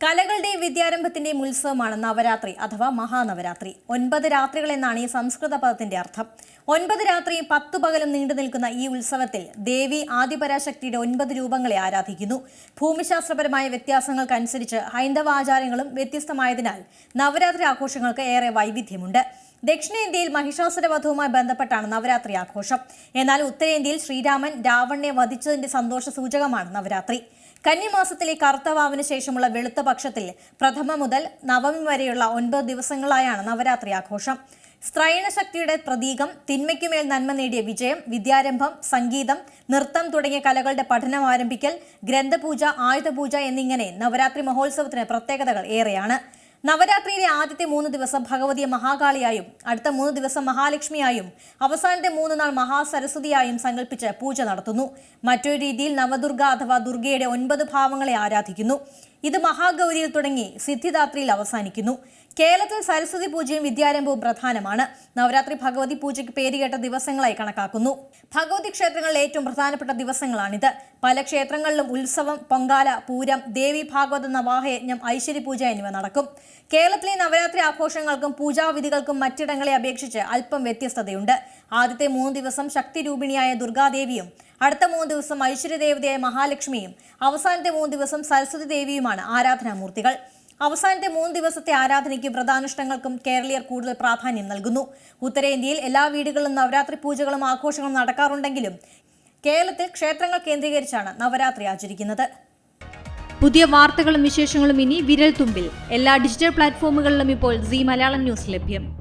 കലകളുടെയും വിദ്യാരംഭത്തിന്റെ ഉത്സവമാണ് നവരാത്രി അഥവാ മഹാനവരാത്രി. ഒൻപത് രാത്രികൾ എന്നാണ് ഈ സംസ്കൃത പദത്തിന്റെ അർത്ഥം. ഒൻപത് രാത്രിയും പത്തു പകലും നീണ്ടു നിൽക്കുന്ന ഈ ഉത്സവത്തിൽ ദേവി ആദിപരാശക്തിയുടെ ഒൻപത് രൂപങ്ങളെ ആരാധിക്കുന്നു. ഭൂമിശാസ്ത്രപരമായ വ്യത്യാസങ്ങൾക്കനുസരിച്ച് ഹൈന്ദവ ആചാരങ്ങളും വ്യത്യസ്തമായതിനാൽ നവരാത്രി ആഘോഷങ്ങൾക്ക് ഏറെ വൈവിധ്യമുണ്ട്. ദക്ഷിണേന്ത്യയിൽ മഹിഷാസുര വധവുമായി ബന്ധപ്പെട്ടാണ് നവരാത്രി ആഘോഷം. എന്നാൽ ഉത്തരേന്ത്യയിൽ ശ്രീരാമൻ രാവണനെ വധിച്ചതിന്റെ സന്തോഷ സൂചകമാണ് നവരാത്രി. കന്നിമാസത്തിലെ കറുത്തവാവിന് ശേഷമുള്ള വെളുത്ത പക്ഷത്തിൽ പ്രഥമ മുതൽ നവമി വരെയുള്ള ഒൻപത് ദിവസങ്ങളായാണ് നവരാത്രി ആഘോഷം. സ്ത്രൈണശക്തിയുടെ പ്രതീകം തിന്മയ്ക്കുമേൽ നന്മ നേടിയ വിജയം വിദ്യാരംഭം സംഗീതം നൃത്തം തുടങ്ങിയ കലകളുടെ പഠനം ആരംഭിക്കൽ ഗ്രന്ഥപൂജ ആയുധപൂജ എന്നിങ്ങനെ നവരാത്രി മഹോത്സവത്തിന് പ്രത്യേകതകൾ ഏറെയാണ്. നവരാത്രിയിലെ ആദ്യത്തെ മൂന്ന് ദിവസം ഭഗവതിയെ മഹാകാളിയായും അടുത്ത മൂന്ന് ദിവസം മഹാലക്ഷ്മിയായും അവസാനത്തെ മൂന്ന് നാൾ മഹാസരസ്വതിയായും സങ്കല്പിച്ച് പൂജ നടത്തുന്നു. മറ്റൊരു രീതിയിൽ നവദുർഗ അഥവാ ദുർഗയുടെ ഒൻപത് ഭാവങ്ങളെ ആരാധിക്കുന്നു. ഇത് മഹാഗൗരിയിൽ തുടങ്ങി സിദ്ധിദാത്രിയിൽ അവസാനിക്കുന്നു. കേരളത്തിൽ സരസ്വതി പൂജയും വിദ്യാരംഭവും പ്രധാനമാണ്. നവരാത്രി ഭഗവതി പൂജയ്ക്ക് പേരുകേട്ട ദിവസങ്ങളായി കണക്കാക്കുന്നു. ഭഗവതി ക്ഷേത്രങ്ങളിലെ ഏറ്റവും പ്രധാനപ്പെട്ട ദിവസങ്ങളാണിത്. പല ക്ഷേത്രങ്ങളിലും ഉത്സവം പൊങ്കാല പൂരം ദേവി ഭാഗവത നവാഹയജ്ഞം ഐശ്വര്യ പൂജ എന്നിവ നടക്കും. കേരളത്തിലെ നവരാത്രി ആഘോഷങ്ങൾക്കും പൂജാവിധികൾക്കും മറ്റിടങ്ങളെ അപേക്ഷിച്ച് അല്പം വ്യത്യസ്തതയുണ്ട്. ആദ്യത്തെ മൂന്ന് ദിവസം ശക്തിരൂപിണിയായ ദുർഗാദേവിയും അടുത്ത മൂന്ന് ദിവസം ഐശ്വര്യദേവതയായ മഹാലക്ഷ്മിയും അവസാനത്തെ മൂന്ന് ദിവസം സരസ്വതി ദേവിയുമാണ് ആരാധനാമൂർത്തികൾ. അവസാനത്തെ മൂന്ന് ദിവസത്തെ ആരാധനയ്ക്കും വ്രതാനുഷ്ഠങ്ങൾക്കും കേരളീയർ കൂടുതൽ പ്രാധാന്യം നൽകുന്നു. ഉത്തരേന്ത്യയിൽ എല്ലാ വീടുകളിലും നവരാത്രി പൂജകളും ആഘോഷങ്ങളും നടക്കാറുണ്ടെങ്കിലും കേരളത്തിൽ ക്ഷേത്രങ്ങൾ കേന്ദ്രീകരിച്ചാണ് നവരാത്രി ആചരിക്കുന്നത്. പുതിയ വാർത്തകളും വിശേഷങ്ങളും ഇനി വിരൽ തുമ്പിൽ എല്ലാ ഡിജിറ്റൽ പ്ലാറ്റ്ഫോമുകളിലും ഇപ്പോൾ സി മലയാളം ന്യൂസ് ലഭ്യം.